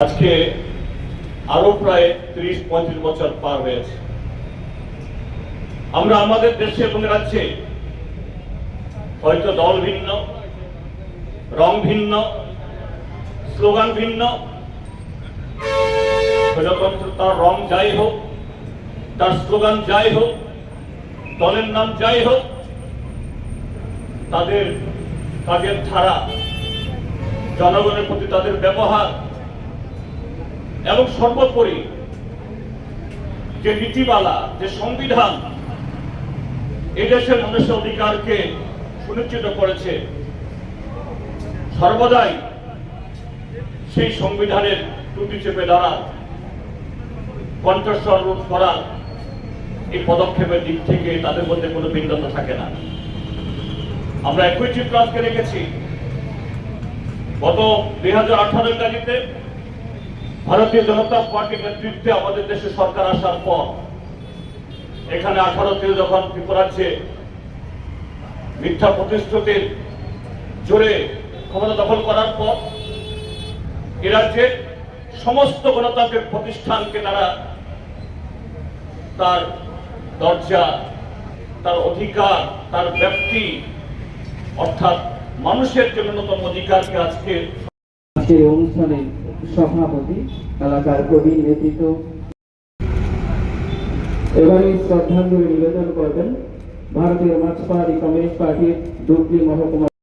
আজকে আরও প্রায় ত্রিশ, পঁয়ত্রিশ বছর পার হয়েছে। আমরা আমাদের দেশে এবং রাজ্যে হয়তো দল ভিন্ন, রং ভিন্ন, স্লোগান ভিন্ন, প্রজাতন্ত্র তার রং যাই হোক, তার স্লোগান যাই হোক দলের নাম যাই হোক, তাদের কাজের ধারা, জনগণের প্রতি তাদের ব্যবহার, এবং সর্বোপরি যে নীতিমালা, যে সংবিধান এদেশের মানুষের অধিকারকে সুনিশ্চিত করেছে, সর্বদাই সেই সংবিধানের ত্রুটি চেপে দাঁড়ান কণ্ঠস্বর রোধ করার এই পদক্ষেপের দিক থেকে তাদের মধ্যে কোনো ভিন্নতা থাকে না। আমরা একই চিত্র আজকে রেখেছি গত দুই হাজার আঠারো ইংরাজিতে ভারতীয় জনতা পার্টির নেতৃত্বে আমাদের দেশে সরকার আসার পর, এখানে আঠারো থেকে যখন ত্রিপুরাজ্যে মিথ্যা প্রতিশ্রুতির জোরে ক্ষমতা দখল করার পর, এ রাজ্যে সমস্ত গণতান্ত্রিক প্রতিষ্ঠানকে তারা তার দরজা, তার অধিকার, তার ব্যক্তি, অর্থাৎ মানুষের যে ন্যূনতম অধিকারকে আজকে আজকের অনুষ্ঠানে সভাপতি এলাকার কবির নেতৃত্ব এবারে শ্রদ্ধাঞ্জলি নিবেদন করবেন। ভারতীয় মার্ক্সবাদী কমিউনিস্ট পার্টির ডুবলি মহকুমা